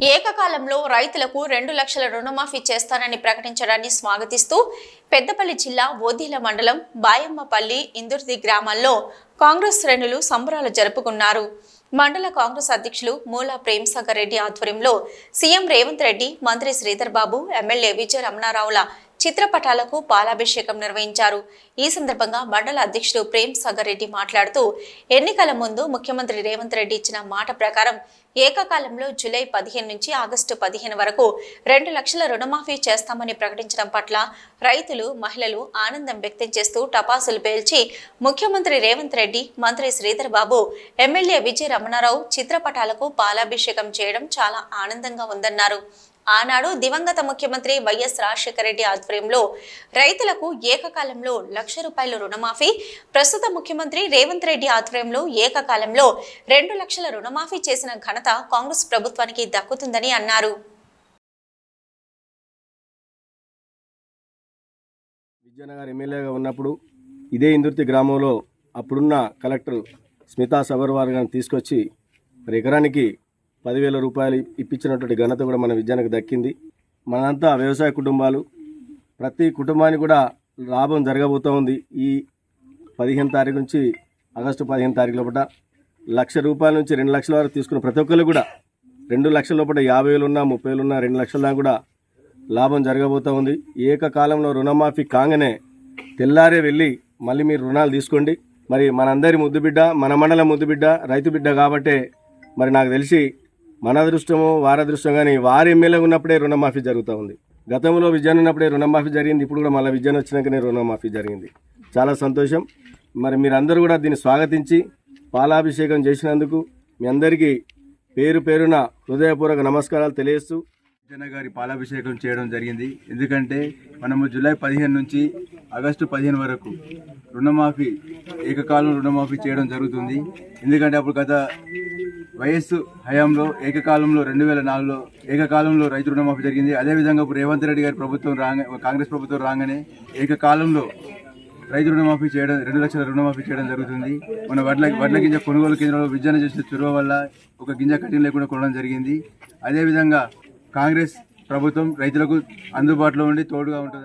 ఏకకాలంలో రైతులకు రెండు లక్షల రుణమాఫీ చేస్తానని ప్రకటించడాన్ని స్వాగతిస్తూ పెద్దపల్లి జిల్లా ఓదీల మండలం బాయమ్మపల్లి ఇందుర్ది గ్రామాల్లో కాంగ్రెస్ శ్రేణులు సంబరాలు జరుపుకున్నారు. మండల కాంగ్రెస్ అధ్యక్షులు మూల ప్రేమ్సాగర్ రెడ్డి ఆధ్వర్యంలో సీఎం రేవంత్ రెడ్డి మంత్రి శ్రీధర్ బాబు ఎమ్మెల్యే విజయ రమణారావుల చిత్రపటాలకు పాలాభిషేకం నిర్వహించారు. ఈ సందర్భంగా మండల అధ్యక్షుడు ప్రేమ్ సాగర్ రెడ్డి మాట్లాడుతూ ఎన్నికల ముందు ముఖ్యమంత్రి రేవంత్ రెడ్డి ఇచ్చిన మాట ప్రకారం ఏకకాలంలో జూలై పదిహేను నుంచి ఆగస్టు పదిహేను వరకు రెండు లక్షల రుణమాఫీ చేస్తామని ప్రకటించడం పట్ల రైతులు మహిళలు ఆనందం వ్యక్తం చేస్తూ టపాసులు పేల్చి ముఖ్యమంత్రి రేవంత్ రెడ్డి మంత్రి శ్రీధర్ బాబు ఎమ్మెల్యే విజయ రమణారావు చిత్రపటాలకు పాలాభిషేకం చేయడం చాలా ఆనందంగా ఉందన్నారు. ఆనాడు దివంగత ముఖ్యమంత్రి వైఎస్ రాజశేఖర రెడ్డి ఆధ్వర్యంలో రైతులకు ఏకకాలంలో లక్ష రూపాయల రుణమాఫీ ప్రస్తుత ముఖ్యమంత్రి రేవంత్ రెడ్డి ఆధ్వర్యంలో ఏకకాలంలో రెండు లక్షల రుణమాఫీ చేసిన ఘనత కాంగ్రెస్ ప్రభుత్వానికి దక్కుతుందని అన్నారు. విజయనగర్ ఎమ్మెల్యేగా ఉన్నప్పుడు ఇదే ఇందుర్తి గ్రామంలో అప్పుడున్న కలెక్టర్ స్మితా సబర్వార్ గారిని తీసుకొచ్చి మరి ఎకరానికి పదివేల రూపాయలు ఇప్పించినటువంటి ఘనత కూడా మన విద్యానికి దక్కింది. మనంతా వ్యవసాయ కుటుంబాలు. ప్రతి కుటుంబానికి కూడా లాభం జరగబోతూ ఉంది. ఈ పదిహేను తారీఖు నుంచి ఆగస్టు పదిహేను తారీఖు లోపల లక్ష రూపాయల నుంచి రెండు లక్షల వరకు తీసుకున్న ప్రతి ఒక్కరు కూడా రెండు లక్షల లోపల యాభై వేలు ఉన్నా ముప్పై వేలు ఉన్నా రెండు లక్షల దాకా కూడా లాభం జరగబోతూ ఉంది. ఏకకాలంలో రుణమాఫీ కాగానే తెల్లారే వెళ్ళి మళ్ళీ మీరు రుణాలు తీసుకోండి. మరి మనందరి ముద్దు బిడ్డ మన మండలం ముద్దు బిడ్డ రైతు బిడ్డ కాబట్టే మరి నాకు తెలిసి మన అదృష్టమో వారి అదృష్టం కానీ వారి ఎమ్మెల్యే ఉన్నప్పుడే రుణమాఫీ జరుగుతూ ఉంది. గతంలో విజయాన్ని ఉన్నప్పుడే రుణమాఫీ జరిగింది ఇప్పుడు కూడా మళ్ళీ విజయాన్ని వచ్చినాకనే రుణమాఫీ జరిగింది. చాలా సంతోషం. మరి మీరందరూ కూడా దీన్ని స్వాగతించి పాలాభిషేకం చేసినందుకు మీ అందరికీ పేరు పేరున హృదయపూర్వక నమస్కారాలు తెలియస్తూ జన గారి పాలాభిషేకం చేయడం జరిగింది. ఎందుకంటే మనము జూలై పదిహేను నుంచి ఆగస్టు పదిహేను వరకు రుణమాఫీ ఏకకాలం రుణమాఫీ చేయడం జరుగుతుంది. ఎందుకంటే అప్పుడు గత వయస్సు హయాంలో ఏకకాలంలో రెండు వేల నాలుగులో ఏకకాలంలో రైతు రుణమాఫీ జరిగింది. అదేవిధంగా ఇప్పుడు రేవంత్ రెడ్డి గారి ప్రభుత్వం రాగా కాంగ్రెస్ ప్రభుత్వం రాగానే ఏకకాలంలో రైతు రుణమాఫీ చేయడం రెండు లక్షల రుణమాఫీ చేయడం జరుగుతుంది. మన వడ్ల వడ్ల గింజ కొనుగోలు కేంద్రంలో విజ్ఞానం చేసిన చొరవ వల్ల ఒక గింజ కఠిన లేకుండా కొనడం జరిగింది. అదేవిధంగా కాంగ్రెస్ ప్రభుత్వం రైతులకు అందుబాటులో ఉండి తోడుగా ఉంటుంది